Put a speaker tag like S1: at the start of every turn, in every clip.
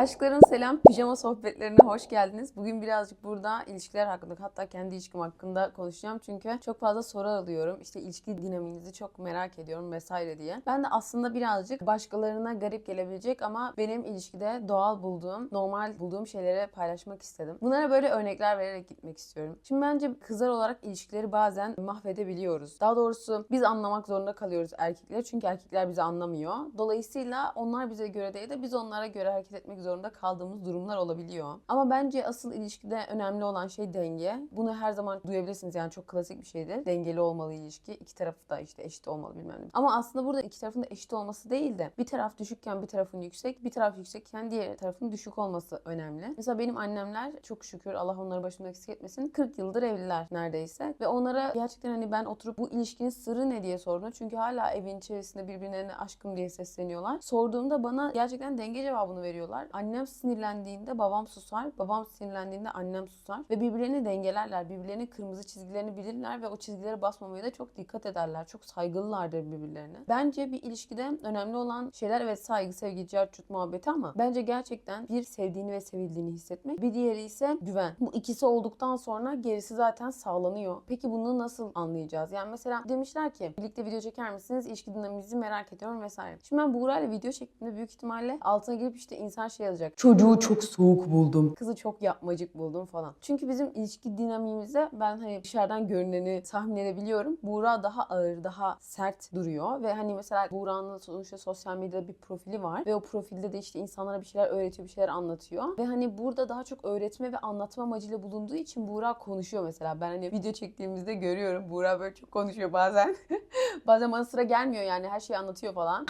S1: Aşklarım selam. Pijama sohbetlerine hoş geldiniz. Bugün birazcık burada ilişkiler hakkında hatta kendi ilişkim hakkında konuşacağım. Çünkü çok fazla soru alıyorum. İşte ilişki dinamiğinizi çok merak ediyorum vesaire diye. Ben de aslında birazcık başkalarına garip gelebilecek ama benim ilişkide doğal bulduğum, normal bulduğum şeyleri paylaşmak istedim. Bunlara böyle örnekler vererek gitmek istiyorum. Şimdi bence kızlar olarak ilişkileri bazen mahvedebiliyoruz. Daha doğrusu biz anlamak zorunda kalıyoruz erkekleri. Çünkü erkekler bizi anlamıyor. Dolayısıyla onlar bize göre değil de biz onlara göre hareket etmek zorunda kaldığımız durumlar olabiliyor. Ama bence asıl ilişkide önemli olan şey denge. Bunu her zaman duyabilirsiniz yani çok klasik bir şeydir. Dengeli olmalı ilişki. İki tarafı da işte eşit olmalı bilmem ne. Ama aslında burada iki tarafın da eşit olması değil de bir taraf düşükken bir tarafın yüksek, bir taraf yüksekken diğer tarafın düşük olması önemli. Mesela benim annemler çok şükür Allah onları başımdan eksik etmesin 40 yıldır evliler neredeyse ve onlara gerçekten hani ben oturup bu ilişkinin sırrı ne diye sordum. Çünkü hala evin içerisinde birbirlerine aşkım diye sesleniyorlar. Sorduğumda bana gerçekten denge cevabını veriyorlar. Annem sinirlendiğinde babam susar, babam sinirlendiğinde annem susar ve birbirlerini dengelerler. Birbirlerinin kırmızı çizgilerini bilirler ve o çizgilere basmamaya da çok dikkat ederler. Çok saygılılardır birbirlerine. Bence bir ilişkide önemli olan şeyler evet saygı, sevgi, carçut muhabbeti ama bence gerçekten bir sevdiğini ve sevildiğini hissetmek. Bir diğeri ise güven. Bu ikisi olduktan sonra gerisi zaten sağlanıyor. Peki bunu nasıl anlayacağız? Yani mesela demişler ki birlikte video çeker misiniz? İlişki dinamimizi merak ediyorum vesaire. Şimdi ben Buğra ile video çektiğimde büyük ihtimalle altına girip işte insan şey yazacak. Çocuğu çok soğuk buldum. Kızı çok yapmacık buldum falan. Çünkü bizim ilişki dinamiğimizde ben hani dışarıdan görüneni tahmin edebiliyorum. Buğra daha ağır, daha sert duruyor ve hani mesela Buğra'nın sonuçta sosyal medyada bir profili var ve o profilde de işte insanlara bir şeyler öğretiyor, bir şeyler anlatıyor. Ve hani burada daha çok öğretme ve anlatma amacıyla bulunduğu için Buğra konuşuyor mesela. Ben hani video çektiğimizde görüyorum. Buğra böyle çok konuşuyor bazen. bazen bana sıra gelmiyor yani her şeyi anlatıyor falan.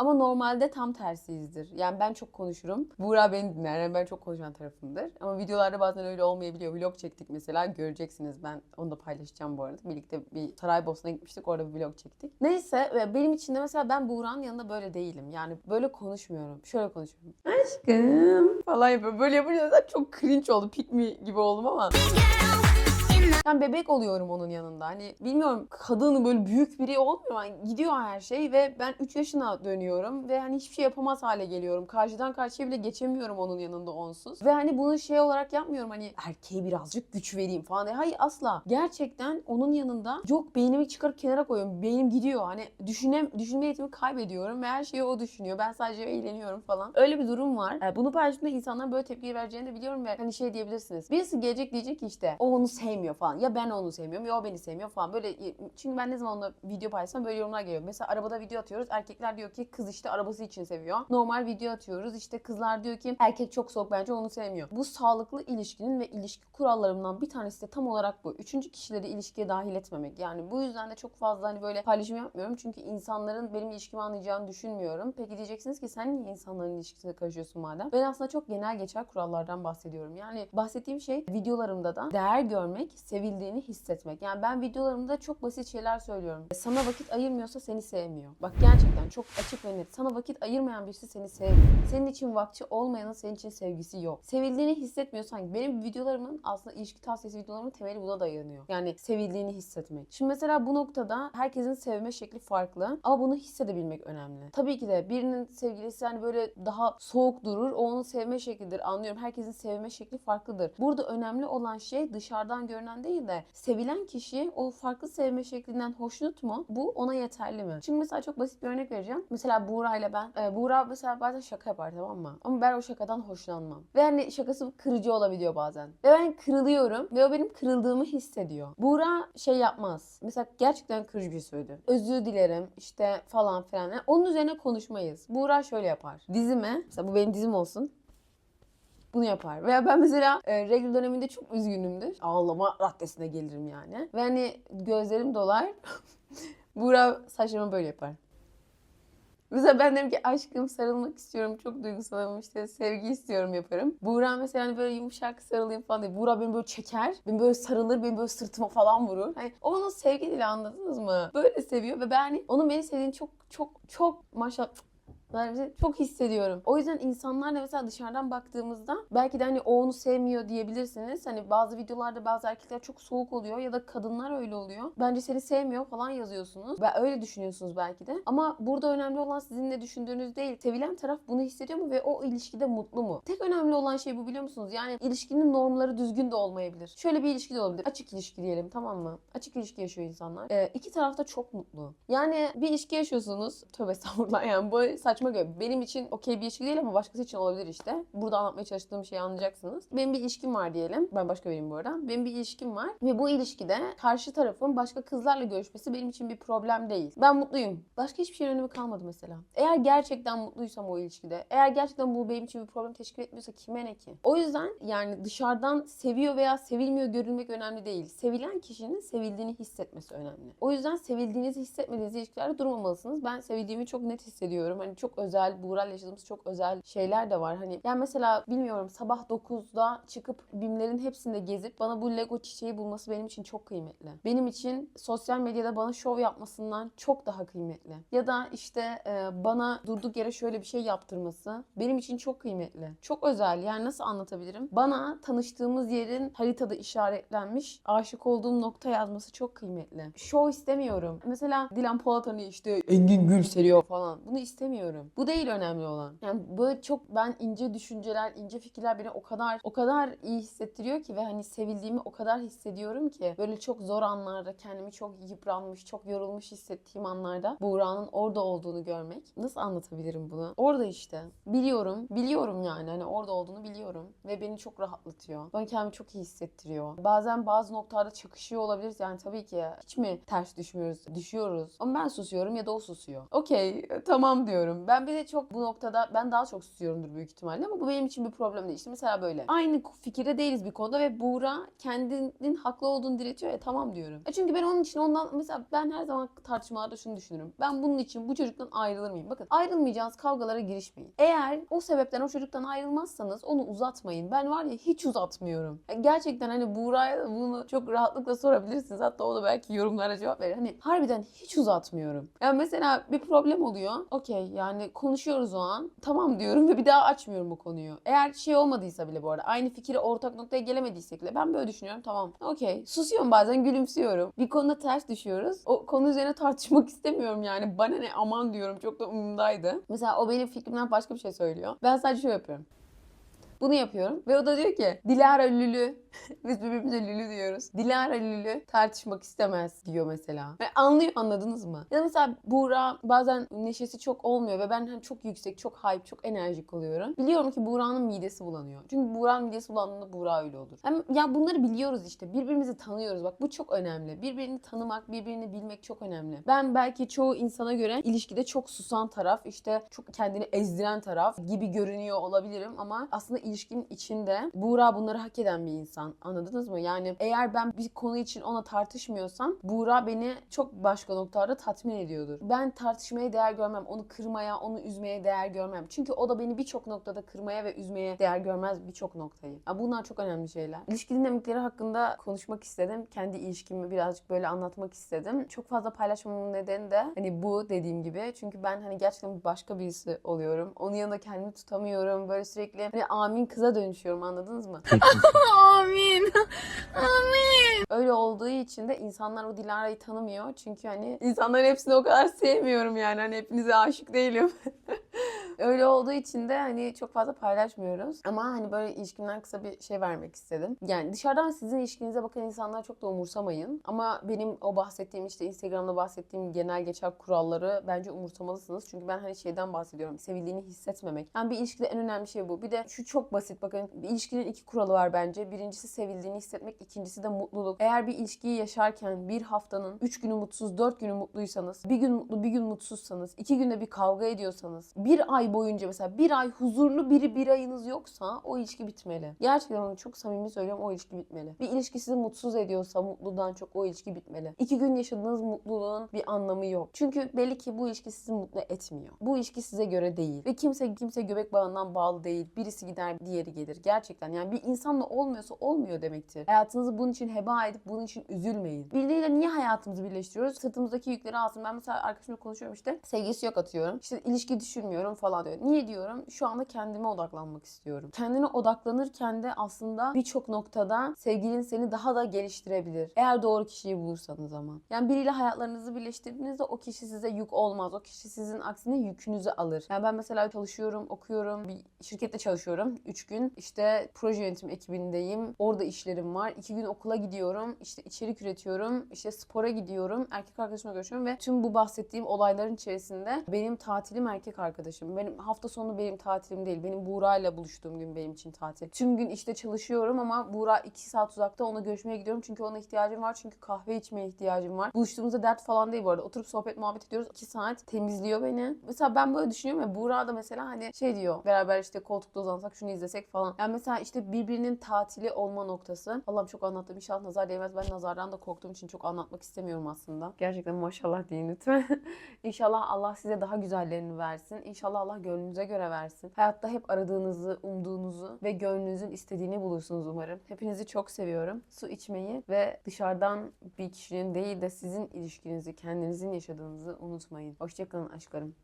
S1: Ama normalde tam tersiyizdir. Yani ben çok konuşurum. Buğra beni dinler. Yani ben çok konuşan tarafımdır. Ama videolarda bazen öyle olmayabiliyor. Vlog çektik mesela. Göreceksiniz. Ben onu da paylaşacağım bu arada. Birlikte bir Saraybosna'ya gitmiştik. Orada bir vlog çektik. Neyse ve benim için de mesela ben Buğra'nın yanında böyle değilim. Yani böyle konuşmuyorum. Şöyle konuşuyorum. Aşkım falan yapıyorum. Böyle yapınca çok cringe oldu. Pick me gibi oldum ama. Ben bebek oluyorum onun yanında. Hani bilmiyorum kadın böyle büyük biri olmuyor. Yani gidiyor her şey ve ben 3 yaşına dönüyorum ve hani hiçbir şey yapamaz hale geliyorum. Karşıdan karşıya bile geçemiyorum onun yanında onsuz. Ve hani bunu şey olarak yapmıyorum hani erkeğe birazcık güç vereyim falan diye. Hayır asla. Gerçekten onun yanında yok beynimi çıkarıp kenara koyuyorum. Beynim gidiyor. Hani düşünem, düşünme yetimi kaybediyorum ve her şeyi o düşünüyor. Ben sadece eğleniyorum falan. Öyle bir durum var. Yani bunu paylaştığımda insanların böyle tepki vereceğini de biliyorum ve hani şey diyebilirsiniz. Birisi gelecek diyecek ki işte o onu sevmiyor falan. Ya ben onu sevmiyorum ya o beni sevmiyor falan. Böyle çünkü ben ne zaman onunla video paylaşsam böyle yorumlar geliyor. Mesela arabada video atıyoruz. Erkekler diyor ki kız işte arabası için seviyor. Normal video atıyoruz. İşte kızlar diyor ki erkek çok soğuk bence onu sevmiyor. Bu sağlıklı ilişkinin ve ilişki kurallarından bir tanesi de tam olarak bu. Üçüncü kişileri ilişkiye dahil etmemek. Yani bu yüzden de çok fazla hani böyle paylaşım yapmıyorum. Çünkü insanların benim ilişkimi anlayacağını düşünmüyorum. Peki diyeceksiniz ki sen niye insanların ilişkisine karışıyorsun madem? Ben aslında çok genel geçer kurallardan bahsediyorum. Yani bahsettiğim şey videolarımda da değer görmek, sevildiğini hissetmek. Yani ben videolarımda çok basit şeyler söylüyorum. Sana vakit ayırmıyorsa seni sevmiyor. Bak gerçekten çok açık ve net. Sana vakit ayırmayan birisi seni sevmiyor. Senin için vakti olmayanın senin için sevgisi yok. Sevildiğini hissetmiyorsan benim videolarımın aslında ilişki tavsiyesi videolarımın temeli buna dayanıyor. Yani sevildiğini hissetmek. Şimdi mesela bu noktada herkesin sevme şekli farklı ama bunu hissedebilmek önemli. Tabii ki de birinin sevgilisi hani böyle daha soğuk durur. O onun sevme şeklidir. Anlıyorum. Herkesin sevme şekli farklıdır. Burada önemli olan şey dışarıdan görünen değil de sevilen kişi o farklı sevme şeklinden hoşnut mu? Bu ona yeterli mi? Şimdi mesela çok basit bir örnek vereceğim. Mesela Buğra ile ben. E, Buğra mesela bazen şaka yapar tamam mı? Ama ben o şakadan hoşlanmam. Ve hani şakası kırıcı olabiliyor bazen. Ve ben kırılıyorum ve o benim kırıldığımı hissediyor. Buğra şey yapmaz. Mesela gerçekten kırıcı bir söyledi. Özür dilerim işte falan filan. Yani onun üzerine konuşmayız. Buğra şöyle yapar. Dizime, mesela bu benim dizim olsun bunu yapar. Veya ben mesela e, regl döneminde çok üzgünümdür. Ağlama raddesine gelirim yani. Ve hani gözlerim dolar. Buğra saçlarımı böyle yapar. Mesela ben derim ki aşkım sarılmak istiyorum. Çok duygusalım işte sevgi istiyorum yaparım. Buğra mesela hani böyle yumuşak sarılayım falan diye. Buğra beni böyle çeker. Beni böyle sarılır. Beni böyle sırtıma falan vurur. Hani o onun sevgi dili anladınız mı? Böyle seviyor ve ben hani onun beni sevdiğini çok çok çok maşallah Mesela çok hissediyorum. O yüzden insanlar da mesela dışarıdan baktığımızda belki de hani o onu sevmiyor diyebilirsiniz. Hani bazı videolarda bazı erkekler çok soğuk oluyor ya da kadınlar öyle oluyor. Bence seni sevmiyor falan yazıyorsunuz. Ve öyle düşünüyorsunuz belki de. Ama burada önemli olan sizin ne düşündüğünüz değil. Sevilen taraf bunu hissediyor mu ve o ilişkide mutlu mu? Tek önemli olan şey bu biliyor musunuz? Yani ilişkinin normları düzgün de olmayabilir. Şöyle bir ilişki de olabilir. Açık ilişki diyelim tamam mı? Açık ilişki yaşıyor insanlar. Ee, iki taraf da çok mutlu. Yani bir ilişki yaşıyorsunuz. Tövbe estağfurullah yani bu saçma göre. Benim için okey bir ilişki değil ama başkası için olabilir işte. Burada anlatmaya çalıştığım şeyi anlayacaksınız. Benim bir ilişkim var diyelim. Ben başka biriyim bu arada. Benim bir ilişkim var ve bu ilişkide karşı tarafın başka kızlarla görüşmesi benim için bir problem değil. Ben mutluyum. Başka hiçbir şeyin önemi kalmadı mesela. Eğer gerçekten mutluysam o ilişkide, eğer gerçekten bu benim için bir problem teşkil etmiyorsa kime ne ki? O yüzden yani dışarıdan seviyor veya sevilmiyor görülmek önemli değil. Sevilen kişinin sevildiğini hissetmesi önemli. O yüzden sevildiğinizi hissetmediğiniz ilişkilerde durmamalısınız. Ben sevildiğimi çok net hissediyorum. Hani çok özel, Buğra'yla yaşadığımız çok özel şeyler de var. Hani yani mesela bilmiyorum sabah 9'da çıkıp BİM'lerin hepsinde gezip bana bu Lego çiçeği bulması benim için çok kıymetli. Benim için sosyal medyada bana şov yapmasından çok daha kıymetli. Ya da işte e, bana durduk yere şöyle bir şey yaptırması benim için çok kıymetli. Çok özel. Yani nasıl anlatabilirim? Bana tanıştığımız yerin haritada işaretlenmiş aşık olduğum nokta yazması çok kıymetli. Şov istemiyorum. Mesela Dilan Polat hani işte Engin Gül seriyor falan. Bunu istemiyorum. Bu değil önemli olan. Yani böyle çok ben ince düşünceler, ince fikirler beni o kadar o kadar iyi hissettiriyor ki ve hani sevildiğimi o kadar hissediyorum ki böyle çok zor anlarda kendimi çok yıpranmış, çok yorulmuş hissettiğim anlarda Buğra'nın orada olduğunu görmek. Nasıl anlatabilirim bunu? Orada işte. Biliyorum. Biliyorum yani. Hani orada olduğunu biliyorum. Ve beni çok rahatlatıyor. Bana kendimi çok iyi hissettiriyor. Bazen bazı noktalarda çakışıyor olabiliriz. Yani tabii ki hiç mi ters düşmüyoruz? Düşüyoruz. Ama ben susuyorum ya da o susuyor. Okey tamam diyorum. Ben bir de çok bu noktada ben daha çok susuyorumdur büyük ihtimalle ama bu benim için bir problem değil. İşte mesela böyle. Aynı fikirde değiliz bir konuda ve Buğra kendinin haklı olduğunu diretiyor ya tamam diyorum. E çünkü ben onun için ondan mesela ben her zaman tartışmalarda şunu düşünürüm. Ben bunun için bu çocuktan ayrılır mıyım? Bakın ayrılmayacağınız kavgalara girişmeyin. Eğer o sebepten o çocuktan ayrılmazsanız onu uzatmayın. Ben var ya hiç uzatmıyorum. Ya Gerçekten hani Buğra'ya bunu çok rahatlıkla sorabilirsiniz. Hatta o da belki yorumlara cevap verir. Hani harbiden hiç uzatmıyorum. Yani mesela bir problem oluyor. Okey yani konuşuyoruz o an. Tamam diyorum ve bir daha açmıyorum bu konuyu. Eğer şey olmadıysa bile bu arada aynı fikire ortak noktaya gelemediysek bile ben böyle düşünüyorum. Tamam. Okey. Susuyorum bazen gülümsüyorum. Bir konuda ters düşüyoruz. O konu üzerine tartışmak istemiyorum yani. Bana ne aman diyorum. Çok da umurumdaydı. Mesela o benim fikrimden başka bir şey söylüyor. Ben sadece şöyle yapıyorum. Bunu yapıyorum. Ve o da diyor ki Dilara Lülü. Biz birbirimize Lülü diyoruz. Dilara Lülü tartışmak istemez diyor mesela. Ve anlıyor anladınız mı? Ya mesela Buğra bazen neşesi çok olmuyor ve ben hani çok yüksek, çok hype, çok enerjik oluyorum. Biliyorum ki Buğra'nın midesi bulanıyor. Çünkü Buğra'nın midesi bulandığında Buğra öyle olur. Hem ya bunları biliyoruz işte. Birbirimizi tanıyoruz. Bak bu çok önemli. Birbirini tanımak, birbirini bilmek çok önemli. Ben belki çoğu insana göre ilişkide çok susan taraf, işte çok kendini ezdiren taraf gibi görünüyor olabilirim ama aslında ilişkinin içinde Buğra bunları hak eden bir insan. Anladınız mı? Yani eğer ben bir konu için ona tartışmıyorsam Buğra beni çok başka noktalarda tatmin ediyordur. Ben tartışmaya değer görmem. Onu kırmaya, onu üzmeye değer görmem. Çünkü o da beni birçok noktada kırmaya ve üzmeye değer görmez birçok noktayı. Ya bunlar çok önemli şeyler. İlişki dinamikleri hakkında konuşmak istedim. Kendi ilişkimi birazcık böyle anlatmak istedim. Çok fazla paylaşmamın nedeni de hani bu dediğim gibi. Çünkü ben hani gerçekten başka birisi oluyorum. Onun yanında kendimi tutamıyorum. Böyle sürekli hani amin kıza dönüşüyorum anladınız mı?
S2: Amin. Amin.
S1: Öyle olduğu için de insanlar o Dilara'yı tanımıyor. Çünkü hani insanların hepsini o kadar sevmiyorum yani. Hani hepinize aşık değilim. Öyle olduğu için de hani çok fazla paylaşmıyoruz. Ama hani böyle ilişkimden kısa bir şey vermek istedim. Yani dışarıdan sizin ilişkinize bakan insanlar çok da umursamayın. Ama benim o bahsettiğim işte Instagram'da bahsettiğim genel geçer kuralları bence umursamalısınız. Çünkü ben hani şeyden bahsediyorum. Sevildiğini hissetmemek. Yani bir ilişkide en önemli şey bu. Bir de şu çok basit bakın. Bir ilişkinin iki kuralı var bence. Birincisi sevildiğini hissetmek. ikincisi de mutluluk. Eğer bir ilişkiyi yaşarken bir haftanın üç günü mutsuz, dört günü mutluysanız, bir gün mutlu, bir gün mutsuzsanız, iki günde bir kavga ediyorsanız, bir ay ay boyunca mesela bir ay huzurlu biri bir ayınız yoksa o ilişki bitmeli. Gerçekten onu çok samimi söylüyorum o ilişki bitmeli. Bir ilişki sizi mutsuz ediyorsa mutluluğdan çok o ilişki bitmeli. İki gün yaşadığınız mutluluğun bir anlamı yok. Çünkü belli ki bu ilişki sizi mutlu etmiyor. Bu ilişki size göre değil. Ve kimse kimse göbek bağından bağlı değil. Birisi gider diğeri gelir. Gerçekten yani bir insanla olmuyorsa olmuyor demektir. Hayatınızı bunun için heba edip bunun için üzülmeyin. Birileriyle niye hayatımızı birleştiriyoruz? Sırtımızdaki yükleri alsın. Ben mesela arkadaşımla konuşuyorum işte. Sevgisi yok atıyorum. İşte ilişki düşürmüyorum falan diyor. Niye diyorum? Şu anda kendime odaklanmak istiyorum. Kendine odaklanırken de aslında birçok noktada sevgilin seni daha da geliştirebilir. Eğer doğru kişiyi bulursanız ama. Yani biriyle hayatlarınızı birleştirdiğinizde o kişi size yük olmaz. O kişi sizin aksine yükünüzü alır. Yani ben mesela çalışıyorum, okuyorum. Bir şirkette çalışıyorum. 3 gün işte proje yönetim ekibindeyim. Orada işlerim var. 2 gün okula gidiyorum. İşte içerik üretiyorum. İşte spora gidiyorum. Erkek arkadaşımla görüşüyorum ve tüm bu bahsettiğim olayların içerisinde benim tatilim erkek arkadaşım. Benim hafta sonu benim tatilim değil. Benim Buğra'yla buluştuğum gün benim için tatil. Tüm gün işte çalışıyorum ama Buğra 2 saat uzakta. Ona görüşmeye gidiyorum çünkü ona ihtiyacım var. Çünkü kahve içmeye ihtiyacım var. Buluştuğumuzda dert falan değil bu arada. Oturup sohbet muhabbet ediyoruz. 2 saat temizliyor beni. Mesela ben böyle düşünüyorum ya Buğra da mesela hani şey diyor. Beraber işte koltukta uzansak şunu izlesek falan. Yani mesela işte birbirinin tatili olma noktası. Allah'ım çok anlattım. İnşallah nazar değmez. Ben nazardan da korktuğum için çok anlatmak istemiyorum aslında. Gerçekten maşallah deyin lütfen. İnşallah Allah size daha güzellerini versin. İnşallah Allah gönlünüze göre versin. Hayatta hep aradığınızı, umduğunuzu ve gönlünüzün istediğini bulursunuz umarım. Hepinizi çok seviyorum. Su içmeyi ve dışarıdan bir kişinin değil de sizin ilişkinizi, kendinizin yaşadığınızı unutmayın. Hoşçakalın aşklarım.